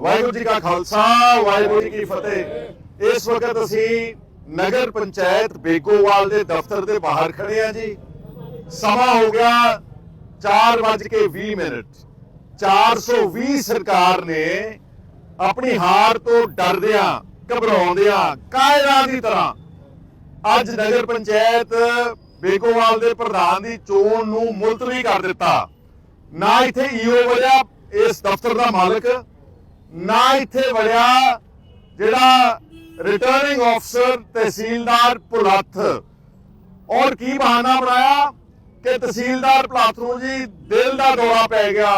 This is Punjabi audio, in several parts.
ਵਾਹਿਗੁਰੂ ਜੀ ਕਾ ਖਾਲਸਾ, ਵਾਹਿਗੁਰੂ ਜੀ ਕੀ ਫਤਿਹ। ਇਸ ਵਕਤ ਅਸੀਂ ਨਗਰ ਪੰਚਾਇਤ ਬੇਗੋਵਾਲ ਦੇ ਦਫ਼ਤਰ ਦੇ ਬਾਹਰ ਖੜੇ ਆ ਜੀ। ਸਮਾਂ ਹੋ ਗਿਆ 4:20 ਮਿੰਟ। 420 ਸਰਕਾਰ ਨੇ ਆਪਣੀ ਹਾਰ ਤੋਂ ਡਰਦਿਆਂ, ਘਬਰਾਉਂਦਿਆਂ, ਕਾਇਰਾਂ ਦੀ ਤਰ੍ਹਾਂ ਅੱਜ ਨਗਰ ਪੰਚਾਇਤ ਬੇਗੋਵਾਲ ਦੇ ਪ੍ਰਧਾਨ ਦੀ ਚੋਣ ਨੂੰ ਮੁਲਤਵੀ ਕਰ ਦਿੱਤਾ। ਨਾ ਇੱਥੇ ਈਓ ਵੜਿਆ ਇਸ ਦਫ਼ਤਰ ਦਾ ਮਾਲਕ ਨਾ ਇੱਥੇ ਵੜਿਆ ਜਿਹੜਾ ਰਿਟਰਨਿੰਗ ਅਫਸਰ ਤਹਿਸੀਲਦਾਰ ਪੁਲੱਥ। ਔਰ ਕੀ ਬਹਾਨਾ ਬਣਾਇਆ ਕਿ ਤਹਿਸੀਲਦਾਰ ਪੁਲੱਥ ਨੂੰ ਜੀ ਦਿਲ ਦਾ ਦੌਰਾ ਪੈ ਗਿਆ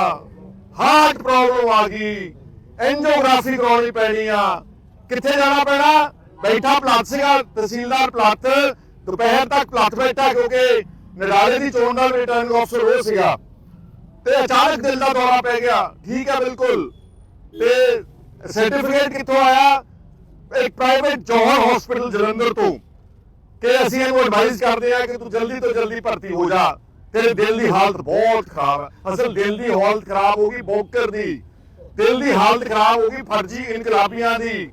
ਹਾਰਟ ਪ੍ਰੋਬਲਮ ਆ ਗਈ ਐਂਜੀਓਗ੍ਰਾਫੀ ਕਰਾਉਣੀ ਪੈਣੀ ਆ। ਕਿੱਥੇ ਜਾਣਾ ਪੈਣਾ? ਬੈਠਾ ਪਲਾਟ ਸੀਗਾ, ਤਹਿਸੀਲਦਾਰ ਪਲਾਟ ਦੁਪਹਿਰ ਤੱਕ ਪਲਾਟ ਬੈਠਾ ਕਿਉਂਕਿ ਨਡਾਲੇ ਦੀ ਚੋਣ ਦਾ ਰਿਟਰਨਿੰਗ ਅਫਸਰ ਉਹ ਸੀਗਾ। ਤੇ ਅਚਾਨਕ ਦਿਲ ਦਾ ਦੌਰਾ ਪੈ ਗਿਆ। ਠੀਕ ਹੈ, ਬਿਲਕੁਲ। ਤੇ ਸਰਟੀਫਿਕੇਟ ਕਿੱਥੋਂ ਆਇਆ? ਇੱਕ ਪ੍ਰਾਈਵੇਟ ਜੌਹਰ ਹਸਪੀਟਲ ਜਲੰਧਰ ਤੋਂ। ਕਿ ਅਸੀਂ ਇਹਨੂੰ ਐਡਵਾਈਸ ਕਰਦੇ ਆ ਕਿ ਤੂੰ ਜਲਦੀ ਤੋਂ ਜਲਦੀ ਭਰਤੀ ਹੋ ਜਾ। ਤੇਰੇ ਦਿਲ ਦੀ ਹਾਲਤ ਬਹੁਤ ਖਰਾਬ ਹੈ ਅਸਲ ਦਿਲ ਦੀ ਹਾਲਤ ਖਰਾਬ ਹੋ ਗਈ ਬੋਕਰ ਦੀ। ਦਿਲ ਦੀ ਹਾਲਤ ਖਰਾਬ ਹੋ ਗਈ ਫਰਜੀ ਇਨਕਲਾਬੀਆਂ ਦੀ,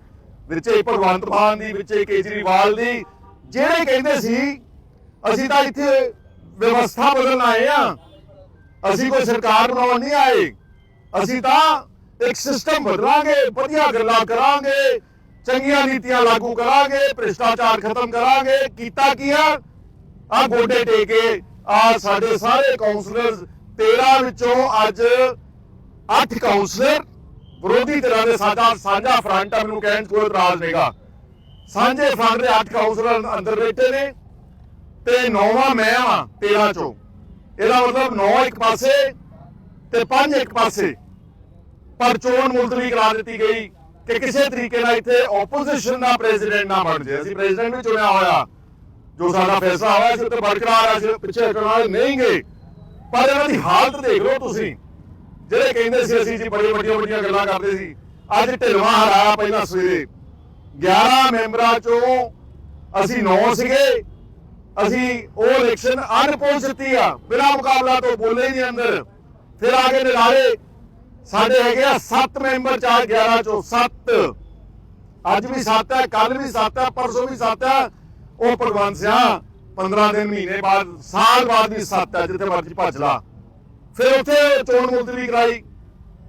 ਵਿੱਚੇ ਭਗਵੰਤ ਮਾਨ ਦੀ, ਵਿੱਚੇ ਕੇਜਰੀਵਾਲ ਦੀ। ਜਿਹੜੇ ਕਹਿੰਦੇ ਸੀ, ਅਸੀਂ ਤਾਂ ਇੱਥੇ ਵਿਵਸਥਾ ਬਦਲਣ ਆਏ ਆ ਅਸੀਂ ਕੋਈ ਸਰਕਾਰ ਬਣਾਉਣ ਨਹੀਂ ਆਏ। ਅਸੀਂ ਤਾਂ ਇੱਕ ਸਿਸਟਮ ਬਦਲਾਂਗੇ, ਵਧੀਆ ਗੱਲਾਂ ਕਰਾਂਗੇ, ਚੰਗੀਆਂ ਨੀਤੀਆਂ ਲਾਗੂ ਕਰਾਂਗੇ, ਭ੍ਰਿਸ਼ਟਾਚਾਰ ਖਤਮ ਕਰਾਂਗੇ। ਕੀਤਾ ਕੀ ਆ? ਆ ਗੋਡੇ ਟੇਕੇ ਆ ਸਾਡੇ ਸਾਰੇ ਕਾਉਂਸਲਰਸ 13 ਵਿੱਚੋਂ ਅੱਜ 8 ਕਾਉਂਸਲਰ ਵਿਰੋਧੀ ਧਿਰਾਂ ਦੇ ਸਾਡਾ ਸਾਂਝਾ ਫਰੰਟ ਆ, ਮੈਨੂੰ ਕਹਿਣ 'ਚ ਕੋਈ ਇਤਰਾਜ਼ ਨਹੀਂਗਾ। ਸਾਂਝੇ ਫਰੰਟ ਦੇ 8 ਕਾਉਂਸਲਰ ਅੰਦਰ ਬੈਠੇ ਨੇ, ਤੇ ਨੌਵਾਂ ਮੈਂ ਆ 13 ਚੋਂ। ਇਹਦਾ ਮਤਲਬ 9 ਇੱਕ ਪਾਸੇ ਤੇ 5 ਇੱਕ ਪਾਸੇ। ਪਰ ਚੋਣ ਮੁਲਤਵੀ ਕਰਾ ਦਿੱਤੀ ਗਈ ਕਿ ਕਿਸੇ ਤਰੀਕੇ ਨਾਲ ਇੱਥੇ ਆਪੋਜੀਸ਼ਨ ਦਾ ਪ੍ਰੈਜ਼ੀਡੈਂਟ ਨਾ ਬਣ ਜਾਏ। ਅਸੀਂ ਪ੍ਰੈਜ਼ੀਡੈਂਟ ਵੀ ਚੁਣਿਆ ਹੋਇਆ। ਜੋ ਸਾਡਾ ਫੈਸਲਾ ਹੋਇਆ ਸੀ ਉੱਤੇ ਬਰਕਰਾਰ ਅਸੀਂ ਪਿੱਛੇ ਹਟਣ ਵਾਲੇ ਨਹੀਂ ਗਏ। ਪਰ ਇਹਨਾਂ ਦੀ ਹਾਲਤ ਦੇਖ ਲਓ ਤੁਸੀਂ। ਜਿਹੜੇ ਕਹਿੰਦੇ ਸੀ, ਅਸੀਂ ਜੀ ਬੜੀ ਵੱਡੀਆਂ ਵੱਡੀਆਂ ਗੱਲਾਂ ਕਰਦੇ ਸੀ। ਅੱਜ ਢਿਲਵਾ ਹਰਾਇਆ ਪਹਿਲਾਂ ਸਵੇਰੇ। 11 ਮੈਂਬਰਾਂ ਚੋਂ ਅਸੀਂ 9 ਸੀਗੇ। ਅਸੀਂ ਉਹ ਇਲੈਕਸ਼ਨ ਅਨਪੋਲ ਜਿੱਤੀ ਆ। ਬਿਨਾਂ ਮੁਕਾਬਲਾ ਤੋਂ ਬੋਲੇ ਨਹੀਂ ਅੰਦਰ। ਫਿਰ ਆ ਕੇ ਨਿਰਾਲੇ। ਸਾਡੇ ਹੈਗੇ ਆ 7 ਮੈਂਬਰ ਚਾਰ 11 ਚੋਂ 7 ਅੱਜ ਵੀ 7 ਹੈ ਕੱਲ ਵੀ 7 ਹੈ, ਪਰਸੋਂ ਵੀ 7 ਹੈ। ਉਹ ਭਗਵੰਤ ਸਿਆ 15 ਦਿਨ ਮਹੀਨੇ ਬਾਅਦ, ਸਾਲ ਬਾਅਦ ਵੀ 7 ਹੈ, ਜਿੱਥੇ ਮਰਜ਼ੀ ਭੱਜ ਲਾ। ਫਿਰ ਉੱਥੇ ਚੋਣ ਮੁਲਤਵੀ ਕਰਾਈ।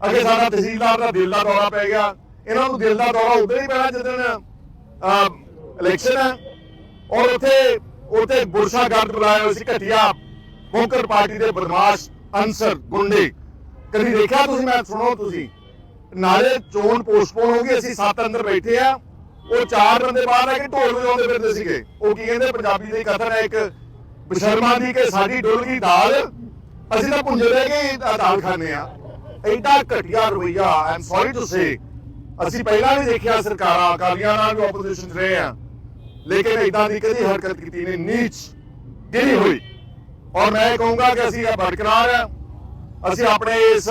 ਅੱਗੇ ਸਾਡਾ ਤਹਿਸੀਲਦਾਰ ਦਾ ਦਿਲ ਦਾ ਦੌਰਾ ਪੈ ਗਿਆ। ਇਹਨਾਂ ਨੂੰ ਦਿਲ ਦਾ ਦੌਰਾ ਉਦੋਂ ਹੀ ਪੈਣਾ ਜਦੋਂ ਇਲੈਕਸ਼ਨ ਹੈ। ਔਰ ਉੱਥੇ ਉੱਥੇ ਬੁਰਸ਼ਾ ਗਾਰਡ ਬੁਲਾਏ ਹੋਏ ਸੀ ਘਟਿਆ। ਬੋਕਰ ਪਾਰਟੀ ਦੇ ਬਦਮਾਸ਼ ਅਨਸਰ ਗੁੰਡੇ। ਕਦੀ ਦੇਖਿਆ ਤੁਸੀਂ? ਮੈਂ ਸੁਣੋ ਤੁਸੀਂ। ਨਾਲੇ ਚੋਣ ਪੋਸਟਪੋਨ ਹੋ ਗਈ, ਅਸੀਂ ਸੱਤ ਅੰਦਰ ਬੈਠੇ ਆ। ਉਹ ਚਾਰ ਬੰਦੇ ਬਾਹਰ ਆ ਕੇ ਢੋਲ ਵਜਾਉਂਦੇ ਫਿਰਦੇ ਸੀਗੇ। ਉਹ ਕੀ ਕਹਿੰਦੇ, ਪੰਜਾਬੀ ਦੀ ਕਥਨ ਹੈ ਇੱਕ, ਬਸ਼ਰਮਾ ਦੀ ਕਿ ਸਾਡੀ ਡੁੱਲ ਗਈ ਦਾਲ ਅਸੀਂ ਤਾਂ ਪੁੰਜੇ ਰਹਿ ਗਏ ਦਾਲ ਖਾਣੇ ਆ। ਐਡਾ ਘਟਿਆ ਰਵਈਆ ਆਈ ਸੌਰੀ ਟੂ ਸੇ ਅਸੀਂ ਪਹਿਲਾਂ ਵੀ ਦੇਖਿਆ ਸਰਕਾਰਾਂ ਅਕਾਲੀਆਂ ਨਾਲ ਵੀ ਆਪੋਜੀਸ਼ਨ ਰਹੇ ਆ। ਲੇਕਿਨ ਇਦਾਂ ਦੀ ਕਦੀ ਹਰਕਤ ਕੀਤੀ ਨਹੀਂ, ਨੀਚ, ਗਿਰੀ ਹੋਈ। ਔਰ ਮੈਂ ਕਹੂੰਗਾ ਕਿ ਅਸੀਂ ਇਹ ਬਰਕਰਾਰ ਹੈ ਅਸੀਂ ਆਪਣੇ ਇਸ,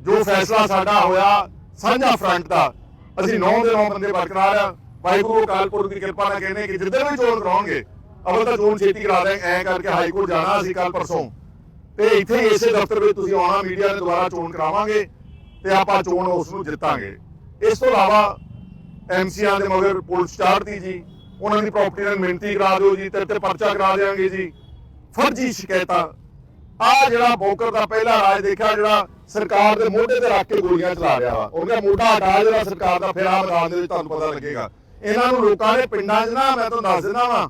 ਜੋ ਫੈਸਲਾ ਸਾਡਾ ਹੋਇਆ ਸਾਂਝਾ ਫਰੰਟ ਦਾ, ਅਸੀਂ 9 ਦੇ 9 ਬੰਦੇ ਬਰਕਰਾਰ ਆ ਵਾਹਿਗੁਰੂ ਕਾਲਪੁਰ ਦੀ ਕਿਰਪਾ ਨਾਲ ਕਹਿੰਦੇ ਕਿ ਜਿੱਦਣ ਵੀ ਚੋਣ ਕਰਾਉਣਗੇ ਅਵਲ ਤਾਂ ਚੋਣ ਛੇਤੀ ਕਰਾ ਦੇ ਐ ਕਰਕੇ ਹਾਈ ਕੋਰਟ ਜਾਣਾ ਅਸੀਂ ਕੱਲ ਪਰਸੋਂ। ਤੇ ਇੱਥੇ ਇਸੇ ਦਫ਼ਤਰ ਵਿੱਚ ਤੁਸੀਂ ਆਉਣਾ, ਮੀਡੀਆ ਨੇ ਦੁਬਾਰਾ ਚੋਣ ਕਰਾਵਾਂਗੇ ਤੇ ਆਪਾਂ ਚੋਣ ਉਸ ਨੂੰ ਜਿੱਤਾਂਗੇ। ਇਸ ਤੋਂ ਇਲਾਵਾ ਐਮਸੀਆਂ ਦੇ ਮਗਰ ਪੁਲਿਸ ਚਾੜਦੀ ਜੀ, ਉਹਨਾਂ ਦੀ ਪ੍ਰਾਪਰਟੀ ਨਾਲ ਮਿਹਨਤੀ ਕਰਾ ਦਿਓ ਜੀ ਤੇ ਤੇ ਪਰਚਾ ਕਰਾ ਦੇਵਾਂਗੇ ਜੀ। ਫਰਜ਼ੀ ਸ਼ਿਕਾਇਤਾਂ ਆ ਜਿਹੜਾ ਬੋਕਰ ਦਾ ਪਹਿਲਾ ਰਾਜ ਦੇਖਿਆ, ਜਿਹੜਾ ਸਰਕਾਰ ਦੇ ਮੋਢੇ ਤੇ ਰੱਖ ਕੇ ਗੋਲੀਆਂ ਚਲਾ ਰਿਹਾ ਵਾ। ਉਹਦਾ ਮੋਢਾ ਹਟਾ ਜਿਹੜਾ ਸਰਕਾਰ ਦਾ ਫਿਰ ਆ ਮੈਦਾਨ ਦੇ ਵਿੱਚ ਤੁਹਾਨੂੰ ਪਤਾ ਲੱਗੇਗਾ। ਇਹਨਾਂ ਨੂੰ ਲੋਕਾਂ ਨੇ ਪਿੰਡਾਂ 'ਚ ਨਾ, ਮੈਂ ਤੁਹਾਨੂੰ ਦੱਸ ਦਿੰਦਾ ਵਾਂ,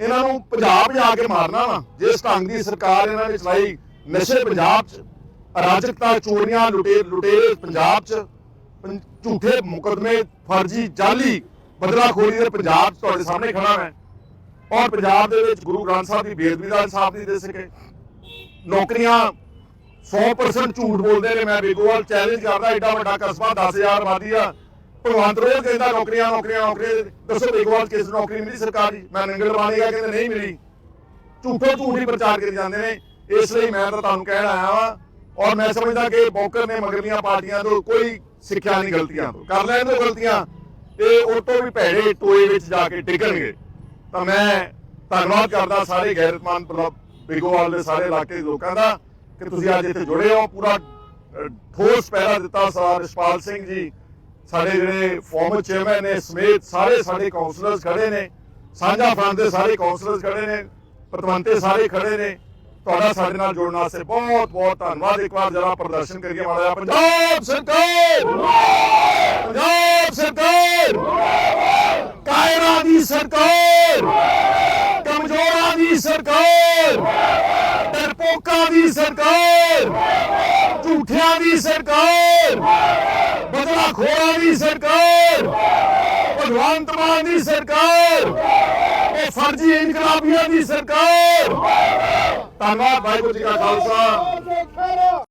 ਇਹਨਾਂ ਨੂੰ ਪੰਜਾਬ ਜਾ ਕੇ ਮਾਰਨਾ ਵਾ। ਜਿਸ ਢੰਗ ਦੀ ਸਰਕਾਰ ਇਹਨਾਂ ਨੇ ਚਲਾਈ, ਨਸ਼ੇ ਪੰਜਾਬ 'ਚ, ਅਰਾਜਕਤਾ ਚੋਰੀਆਂ ਲੁਟੇ ਲੁਟੇਰੇ ਪੰਜਾਬ 'ਚ ਝੂਠੇ ਮੁਕਦਮੇ, ਫਰਜ਼ੀ ਜਾਲੀ ਬਦਲਾਖੋਰੀ ਦੇ ਪੰਜਾਬ 'ਚ ਤੁਹਾਡੇ ਸਾਹਮਣੇ ਖੜਾ ਮੈਂ। ਔਰ ਪੰਜਾਬ ਦੇ ਵਿੱਚ ਗੁਰੂ ਗ੍ਰੰਥ ਸਾਹਿਬ ਦੀ ਬੇਦਬੀ ਦਾ ਇਨਸਾਫ ਨਹੀਂ ਦੇ ਸਕੇ। ਨੌਕਰੀਆਂ। 100% ਝੂਠ ਬੋਲਦੇ ਨੇ। ਮੈਂ ਬੇਗੋਵਾਲ ਚੈਲੰਜ ਕਰਦਾ ਐਡਾ ਵੱਡਾ ਕਸਬਾ 10000 ਆਬਾਦੀ ਆ। ਭਗਵੰਤ ਰੋਜ਼ ਕਹਿੰਦਾ, ਨੌਕਰੀਆਂ ਨੌਕਰੀਆਂ ਨੌਕਰੀਆਂ। ਦੱਸੋ ਬੇਗੋਵਾਲ ਕਿਸ ਨੌਕਰੀ ਮਿਲੀ ਸਰਕਾਰੀ ਮੈਂ ਨੰਗਲ ਵਾਲੇਗਾ ਕਹਿੰਦੇ, ਨਹੀਂ ਮਿਲੀ। ਝੂਠੋ ਝੂਠ ਹੀ ਪ੍ਰਚਾਰ ਕਰੀ ਜਾਂਦੇ ਨੇ। ਇਸ ਲਈ ਮੈਂ ਤਾਂ ਤੁਹਾਨੂੰ ਕਹਿਣ ਆਇਆ ਵਾਂ। ਔਰ ਮੈਂ ਸਮਝਦਾ ਕਿ ਬੋਕਰ ਨੇ ਮਗਰਲੀਆਂ ਪਾਰਟੀਆਂ ਤੋਂ ਕੋਈ ਸਿੱਖਿਆ ਨਹੀਂ ਗਲਤੀਆਂ ਤੋਂ। ਕਰ ਲੈਣ ਦੋ ਗਲਤੀਆਂ। ਤੇ ਉਹ ਤੋਂ ਵੀ ਭੈੜੇ ਟੋਏ ਵਿੱਚ ਜਾ ਕੇ ਡਿੱਗਣਗੇ। ਤਾਂ ਮੈਂ ਧੰਨਵਾਦ ਕਰਦਾ ਸਾਰੇ ਗੈਰਤਮਾਨ ਬਿਗੋਵਾਲ ਦੇ ਸਾਰੇ ਇਲਾਕੇ ਦੇ ਲੋਕਾਂ ਦਾ ਕਿ ਤੁਸੀਂ ਅੱਜ ਇੱਥੇ ਜੁੜੇ ਹੋ। ਪੂਰਾ ਠੋਸ ਪਹਿਰਾ ਦਿੱਤਾ ਸਰਦਾਰ ਰਿਸ਼ਪਾਲ ਸਿੰਘ ਜੀ। ਸਾਡੇ ਜਿਹੜੇ ਫਾਰਮਰ ਚੇਅਰਮੈਨ ਨੇ, ਸਮੇਤ ਸਾਰੇ ਸਾਡੇ ਕਾਉਂਸਲਰਸ ਖੜੇ ਨੇ। ਸਾਂਝਾ ਫਰੰਟ ਦੇ ਸਾਰੇ ਕਾਉਂਸਲਰਸ ਖੜੇ ਨੇ। ਪ੍ਰਤਵੰਤੇ ਸਾਰੇ ਖੜੇ ਨੇ। ਤੁਹਾਡਾ ਸਾਡੇ ਨਾਲ ਜੁੜਨ ਵਾਸਤੇ ਬਹੁਤ ਬਹੁਤ ਧੰਨਵਾਦ। ਇੱਕ ਵਾਰ ਜਰਾ ਪ੍ਰਦਰਸ਼ਨ ਕਰੀਏ ਮਾੜਾ ਪੰਜਾਬ ਸਰਕਾਰ! ਪੰਜਾਬ ਸਰਕਾਰ! ਕਾਇਰਾਂ ਦੀ ਸਰਕਾਰ ਕਮਜ਼ੋਰਾਂ ਦੀ ਸਰਕਾਰ ਡਰਪੋਕਾਂ ਦੀ ਸਰਕਾਰ। ਝੂਠਿਆਂ ਦੀ ਸਰਕਾਰ। ਬਦਲਾ ਖੋਰਾਂ ਦੀ ਸਰਕਾਰ। ਭਗਵੰਤ ਮਾਨ ਦੀ ਸਰਕਾਰ। ਇਹ ਫਰਜ਼ੀ ਇਨਕਲਾਬੀਆਂ ਦੀ ਸਰਕਾਰ। ਧੰਨਵਾਦ ਵਾਹਿਗੁਰੂ ਜੀ ਕਾ ਖਾਲਸਾ।